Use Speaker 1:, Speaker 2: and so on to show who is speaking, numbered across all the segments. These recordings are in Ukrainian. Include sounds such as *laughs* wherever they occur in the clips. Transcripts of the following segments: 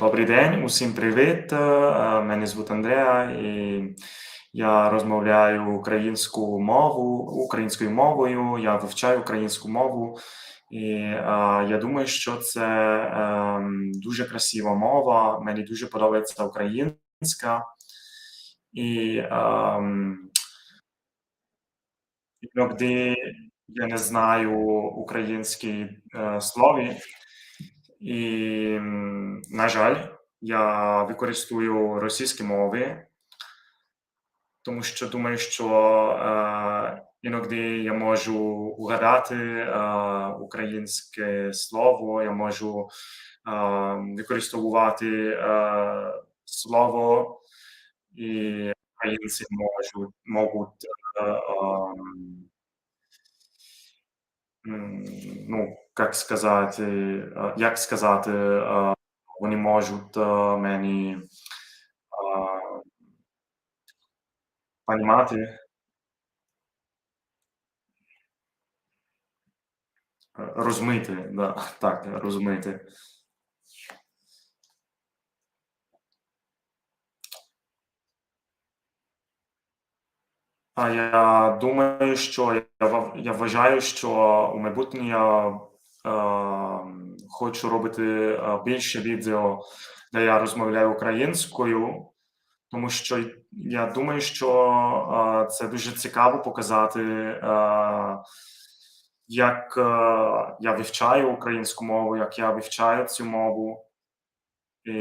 Speaker 1: Добрий день, усім привіт. Е, Мене звуть Андреа, і я розмовляю українську мову українською мовою. Я вивчаю українську мову, і е, я думаю, що це е, дуже красива мова. Мені дуже подобається українська. І іноді я не знаю українські слові. І, на жаль, я використовую російські мови, тому що думаю, що е, іноді я можу угадати е, українське слово, я можу е, використовувати е, слово, і українці можуть можуть е, м, ну, як сказати, е, як сказати, е, вони можуть е, мені понімати, е, да, *laughs* так, розуміти. Я думаю, що я я вважаю, що у майбутнє я е, хочу робити е, більше відео, де я розмовляю українською, тому що я думаю, що е, це дуже цікаво показати, е, як е, я вивчаю українську мову, як я вивчаю цю мову. І,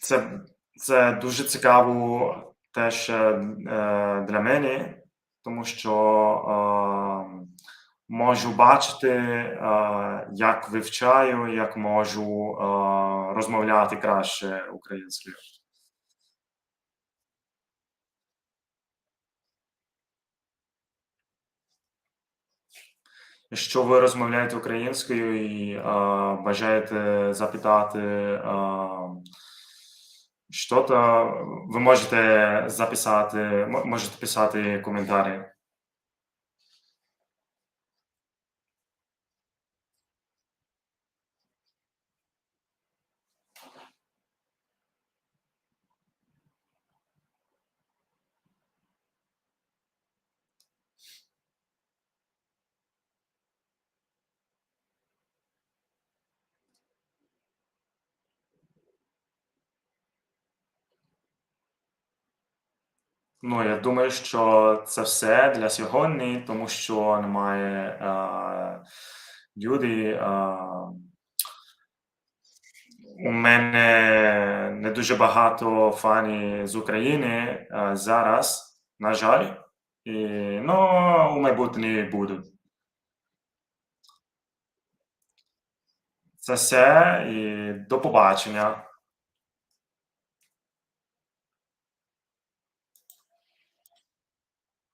Speaker 1: це, це дуже цікаво теж е, для мене, тому що е, можу бачити, е, як вивчаю, як можу розмовляти краще українською. Якщо ви розмовляєте українською і е, бажаєте запитати е, що, то ви можете записати, мо- можете писати коментарі. Ну, я думаю, що це все для сьогодні, тому що немає е, люди. Е, у мене не дуже багато фанів з України е, зараз, на жаль. І, ну, у майбутнє будуть. Це все і до побачення.